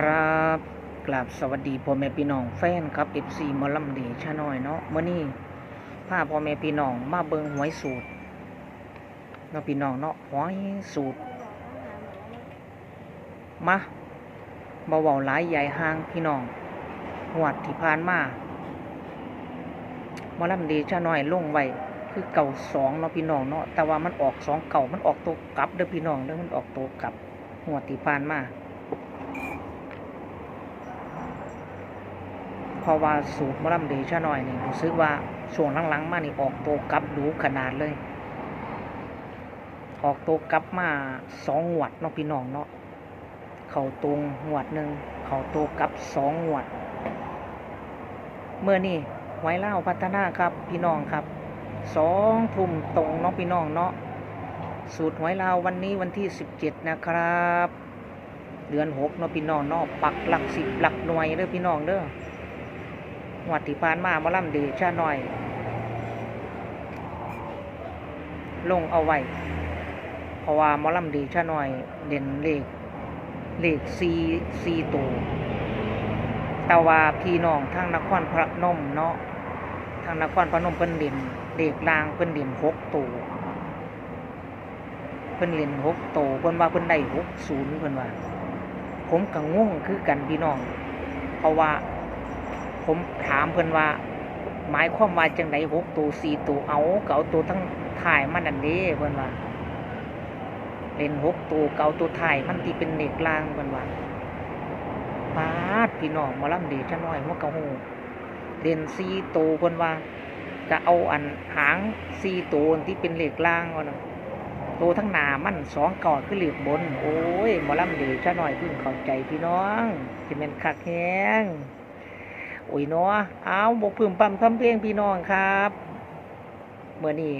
ครับกราบสวัสดีพ่อแม่พี่น้องแฟนครับ FC มอลำดีชาน้อยเนาะเมื่อนี้พาพ่อแม่พี่น้องมาเบิงหวยสูตรเนาะพี่น้องเนาะหวยสูตร มาเบาเบาหลายใหญ่ห่างพี่น้องหวดที่ผ่านมามอลำดีชาน้อยลงไว้คือเก่าสองเนาะพี่น้องเนาะแต่ว่ามันออกสองเก่ามันออกตัวกลับเด้อพี่น้องเด้อมันออกตัวกลับหวดที่ผ่านมา เพราะว่าสูตรมะลำเดชะหน่อยนี่รู้สึกว่าช่วงหลังๆมานี่ออกตัวกลับดูขนาดเลย ออกตัวกลับมาสองหวดเนาะพี่น้องเนาะเขาตรงหวดหนึ่งเขาตัวกลับสองหวดเมื่อนี่ไว้เล่าพัฒนาครับพี่น้องครับสองทุ่มตรงเนาะพี่น้องเนาะสูตรไว้เล่าวันนี้วันที่สิบเจ็ดนะครับ เดือนหกเนาะพี่น้องเนาะปักหลักสิบหลักหน่วยเด้อพี่น้องเด้อ หวัดที่ผ่านมาหมอลำเดชาหน่อย ลงเอาไว้เพราะว่ามอลำเดชาหน่อย เด่นเลขเลขซีซีตัวแต่ว่าพี่น้องทางนครพระนมเนาะทางนครพระนมเพิ่นเด่นเลขลางเพิ่นเด่นหกตัวเพิ่นเด่นหกตัวเพิ่นว่าเพิ่นได้หกศูนย์เพิ่นว่า ผมก็งงคือกันพี่น้อง เพราะว่า ผมถามเพิ่อนว่า หมายความว่าจังไดหกตัวสี่ตัวเอาเก็เอาตัวทั้งถ่ายมันนั่นเด้เพิ่อนว่าเล่นหกตัวเกเอาตัวถ่ายมันที่เป็นเน็กลางเพิ่อนว่าปาดพี่น้องมาล่ำเดชะน้อยหัวกะหูเล่นสี่ตัวเพิ่อนว่า จะเอาอันหางสี่ตัวที่เป็นเหล็กล่างเอนตัวทั้งหนามันสองกอดคือเหล็กบน โอ้ยมอลำเดชะน้อยเพิ่งเข้าใจพี่น้องจะเป็นคักแฮง โอ้ยเนาะเอาบกพึ่มปั๊มทำเพลงพี่น้องครับเมื่อนี้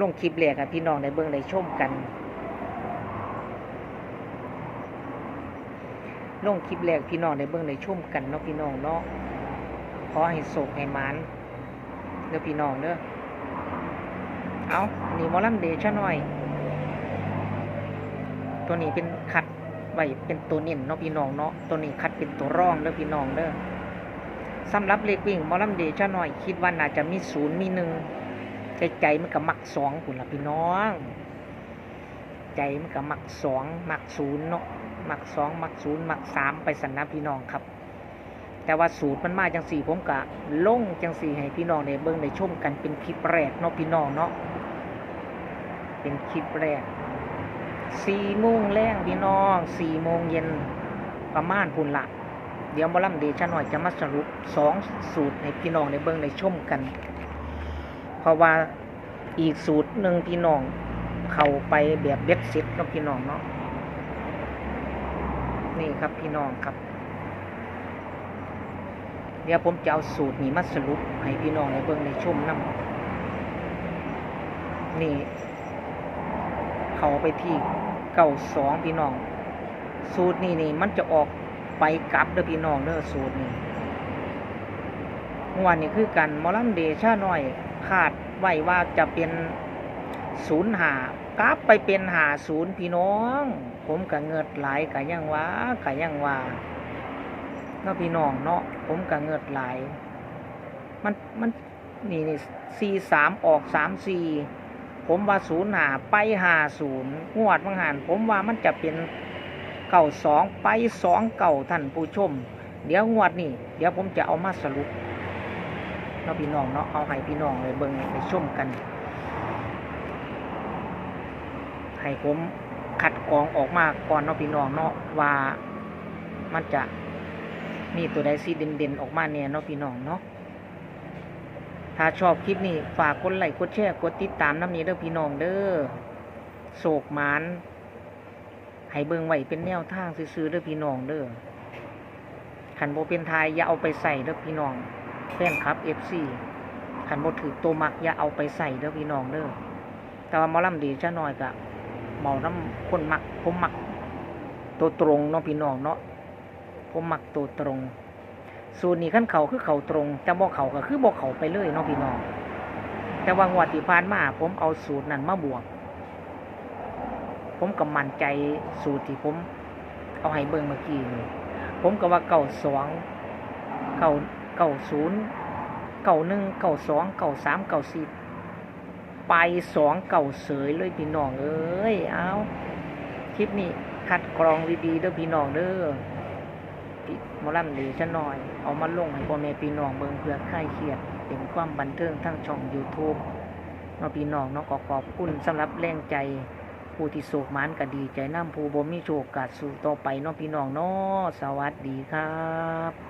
ลงคลิปแรกกับพี่น้องในเบื้องในชมกันลงคลิปแรกพี่น้องในเบื้องในชมกันเนาะพี่น้องเนาะขอให้โศกให้มันเด้อพี่น้องเด้อเอานนี้หมอลำเดชะหน่อย ตัวนี้เป็นคัดไว้เป็นตัวเน้นเนาะพี่น้องเนาะตัวนี้คัดเป็นตัวร่องเด้อพี่น้องเด้อ สำหรับเลขวิ่งมอลำเดชะหน่อย คิดว่าน่าจะมีศูนย์มีหนึ่งใจใจมันก็มักสองคุณละพี่น้อง ใจมันก็มักสองมักศูนย์เนาะมักสองมักศูนย์มักสามไปสันนะพี่น้องครับ แต่ว่าสูตรมันมาจังสี่ผมกะลงจังสี่ให้พี่น้องในเบิ้องในชมกันเป็นคลิปแรกเนาะพี่น้องเนาะเป็นคลิปแรกสี่โมงแรงพี่น้องสี่โมงเย็นประมาณพุ่นละ เดี๋ยวหมอลำเดชะหน่อยจะมาสรุปสองสูตรให้พี่น้องในเบิ้องในชมกัน เพราะว่าอีกสูตรหนึ่งพี่น้องเข้าไปแบบเบ็ดเสร็จเนาะพี่น้องเนาะนี่ครับพี่น้องครับ เดี๋ยวผมจะเอาสูตรนี้มาสรุปให้พี่น้องในเบิ้องในชมนํนี่ เข้าไปที่เก้าสองพี่น้อง สูตรนี้นี่มันจะออก ไปกลับเด้อพี่น้องเด้อสูตรนี้เมื่อวานนี้คือกันมอลัมเดชาหน่อยคาดไว้ว่าจะเป็นศูนย์หากลับไปเป็นหาศูนย์พี่น้อง ผมกะเงิดหลายกะยังว่ากะยังว่าเนาะพี่น้องเนาะผมกะเงิดหลาย มันมันนี่นี่สี่สามออกสามสี่ผมว่าศูนย์หาไปหาศูนย์งวดบางหันผมว่ามันจะเป็น เก่าสองไปสองเก่าท่านผู้ชม เดี๋ยวงวดนี่เดี๋ยวผมจะเอามาสรุปเนาะพี่น้องเนาะเอาให้พี่น้องเลยเบิ่งไปชมกัน ให้ผมคัดกรองออกมาก่อนเนาะพี่น้องเนาะว่ามันจะมีตัวใดสีเด่นๆออกมาเนี่ยเนาะพี่น้องเนาะถ้าชอบคลิปนี้ฝากกดไลค์กดแชร์กดติดตามน้ำนี้เด้อพี่น้องเด้อโศกมาน ให้เบิ่งไว้เป็นแนวทางซื้อๆเด้อพี่น้องเด้อขันโบเป็นทายอย่าเอาไปใส่เด้อพี่น้องแฟนคลับเอฟซีขันโบถือตัวมักอย่าเอาไปใส่เด้อพี่น้องเด้อแต่ว่าหมอลำดีจะน้อยกะเมาน้ำคนมักผมมัก ตัวตรงเนาะพี่น้องเนาะผมมักตัวตรงสูตรนี้ขั้นเขาคือเขาตรงแต่บ่เขาก็คือบ่เขาไปเลยเนาะพี่น้อง แต่ว่างวดที่ผ่านมาผมเอาสูตรนั้นมาบวก ผมก็มั่นใจสูตรที่ผม เอาให้เบิ่งเมื่อกี้นี่ผมก็ว่าเก่าสองเก่าเก่าศูนย์เก่าหนึ่งเก่าสองเก่าสามเก่าสี่ไปสองเก่าเสยเลยพี่น้องเอ้ยเอาคลิปนี้คัดกรองดีๆเด้อพี่น้องเด้อมอลำดีจะหน่อย เอามาลงให้พ่อแม่พี่น้องเบิ่งเพื่อคลายเครียดเป็นความบันเทิงทั้งช่อง YouTube เนาะพี่น้องเนาะก็ขอบคุณสำหรับแรงใจ ผู้ที่โศกมันก็ดีใจน้ำผู้บ่มีโชคกาสสู่ต่อไปเนาะพี่น้องเนาะสวัสดีครับ